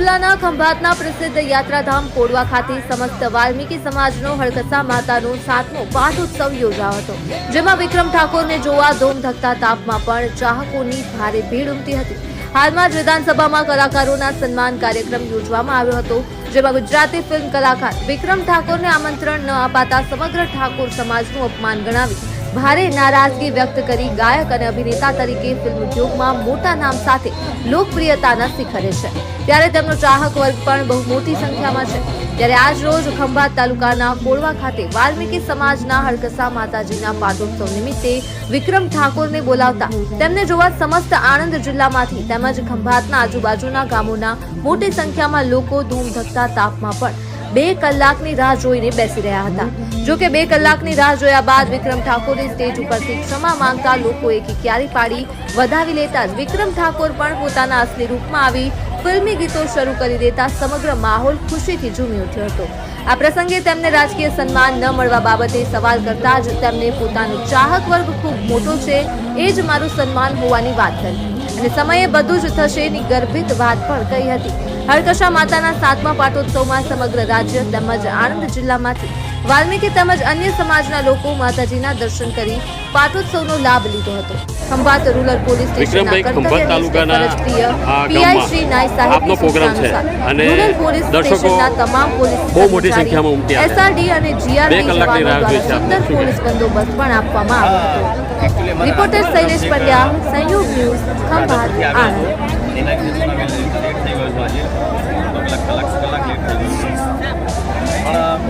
ખંભાતના પ્રસિદ્ધ યાત્રાધામ કોડવા ખાતે સમસ્ત વાલ્મીકી સમાજનો હળકસા માતાનો સાતમો પાઠોત્સવ યોજાયો હતો. જેમાં વિક્રમ ઠાકોરને જોવા ધોમ તાપમાં પણ ચાહકોની ભારે ભીડ ઉમટી હતી. હાલમાં જ વિધાનસભામાં કલાકારોના સન્માન કાર્યક્રમ યોજવામાં આવ્યો હતો, જેમાં ગુજરાતી ફિલ્મ કલાકાર વિક્રમ ઠાકોરને આમંત્રણ ન અપાતા સમગ્ર ઠાકોર સમાજનું અપમાન ગણાવી ભારે નારાજગી વ્યક્ત કરી ગાયક અને અભિનેતા તરીકે ફિલ્મ ઉદ્યોગમાં મોટા નામ સાથે લોકપ્રિયતાના શિખરે છે. ત્યારે તેમનો ચાહક વર્ગ પણ બહુ મોટી સંખ્યામાં છે. ત્યારે આજ રોજ ખંભાત તાલુકાના કોળવા ખાતે વાલ્મીકી સમાજના હડકસા માતાજીના પાટોત્સવ નિમિત્તે વિક્રમ ઠાકોરને બોલાવતા તેમને જોવા સમસ્ત આણંદ જિલ્લામાંથી તેમજ ખંભાતના આજુબાજુના ગામોના મોટી સંખ્યામાં લોકો ધૂમ ધકતા તાપમાં પણ બે કલાકની રાહ જોઈને બેસી રહ્યા હતા. જો કે બે કલાકની રાહ જોયા બાદ વિક્રમ ઠાકોરે સ્ટેજ ઉપરથી ક્ષમા માંગતા લોકોએ કિક્યારી પાડી વધાવી લેતા જ વિક્રમ ઠાકોર પણ પોતાના અસલી રૂપમાં આવી ફિલ્મી ગીતો શરૂ કરી દેતા સમગ્ર માહોલ ખુશીથી ઝૂમી ઉઠ્યો હતો. આ પ્રસંગે તેમને રાજકીય સન્માન ન મળવા બાબતે સવાલ કરતા જ તેમને પોતાનો ચાહક વર્ગ ખૂબ મોટો છે, એ જ મારું સન્માન હોવાની વાત કરી. અને સમયે બધું જ થશે ની ગર્ભિત વાત પણ કહી હતી. હરકશા માતાના સાતમા પાટોત્સવમાં સમગ્ર રાજ્ય તેમજ આણંદ જિલ્લામાંથી વાલ્મીકી તેમજ અન્ય સમાજના લોકો માતાજીના દર્શન કરી પાટોત્સવનો લાભ લીધો હતો ખંભાત રૂરલ પોલીસ સ્ટેશનના કર્તવ્યનિષ્ઠ તાલુકાના ગામમાં શ્રી નાય સાહેબનો પ્રોગ્રામ છે. અને રૂરલ પોલીસ સ્ટેશનના તમામ પોલીસ બહુ મોટી સંખ્યામાં ઉમટી આવ્યા. SRD અને જીઆરડી જવાનો. સુંદર પોલીસ બંદોબસ્ત પણ આપવામાં આવ્યો હતો રિપોર્ટર શૈલેષ પંડ્યા સંયોગ ન્યૂઝ ખંભાત આણંદ છું આજે કલાક કલાક કલાક લેટ થઈ ગયું. પણ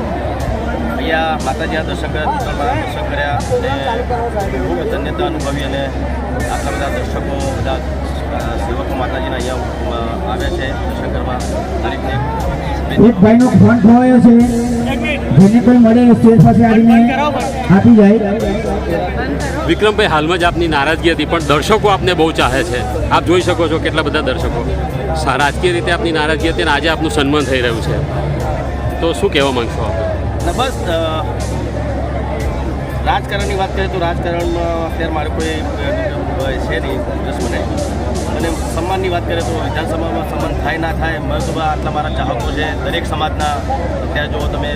અહીંયા માતાજીના દર્શન કર્યા દુકાનમાં દર્શન કર્યા અને ખૂબ ધન્યતા અનુભવી અને આટલા બધા દર્શકો બધા સેવકો માતાજીના અહીંયા આવ્યા છે દર્શન કરવા દરેકને એક ભાઈનો ફોન ખોવાયો છે. જેને કોઈ મળે સ્ટેજ પાસે આવીને આપી જાય. વિક્રમભાઈ, હાલમાં જ આપની નારાજગી હતી, પણ દર્શકો આપને બહુ ચાહે છે. આપ જોઈ શકો છો કેટલા બધા દર્શકો. રાજકીય રીતે આપની નારાજગી હતી અને આજે આપનું સન્માન થઈ રહ્યું છે. તો શું કહેવા માંગશો આપ? બસ રાજકારણની વાત કરીએ તો રાજકારણમાં અત્યારે મારે કોઈ છે નહીં દુશ્મને મને. અને સન્માનની વાત કરીએ તો વિધાનસભામાં સન્માન થાય, ના થાય મને તો આટલા મારા ચાહકો છે. દરેક સમાજના, અત્યારે જુઓ તમે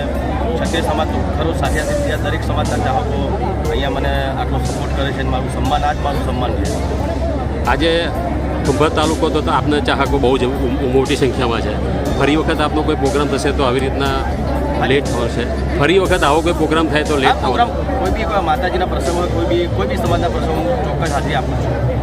ક્ષત્રિય સમાજ તો ખરો સાથે સાથે દરેક સમાજના ચાહકો અહીંયા મને આટલો સપોર્ટ કરે છે અને મારું સન્માન આ જ મારું સન્માન છે. આજે ખંભાત તાલુકો તો આપના ચાહકો બહુ જ મોટી સંખ્યામાં છે. ફરી વખત આપનો કોઈ પ્રોગ્રામ થશે તો આવી રીતના લેટ થશે ફરી વખત આવો કોઈ પ્રોગ્રામ થાય તો લેટ થવાનો. કોઈ બી માતાજીના પ્રસંગ કોઈ બી કોઈ બી સમાજના પ્રસંગ ચોક્કસ હાજરી આપું છું.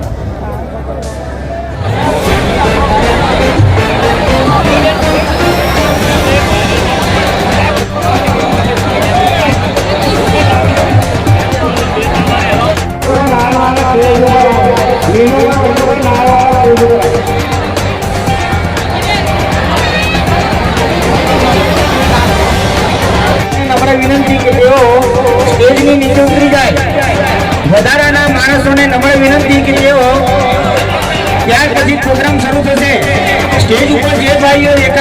નમ્ર વિનંતી કે તેઓ સ્ટેજની નીચે ઉતરી જાય. વધારાના માણસોને નમ્ર વિનંતી કે તેઓ ત્યાર પછી પ્રોગ્રામ શરૂ થશે. સ્ટેજ ઉપર જે ભાઈઓ એકાદ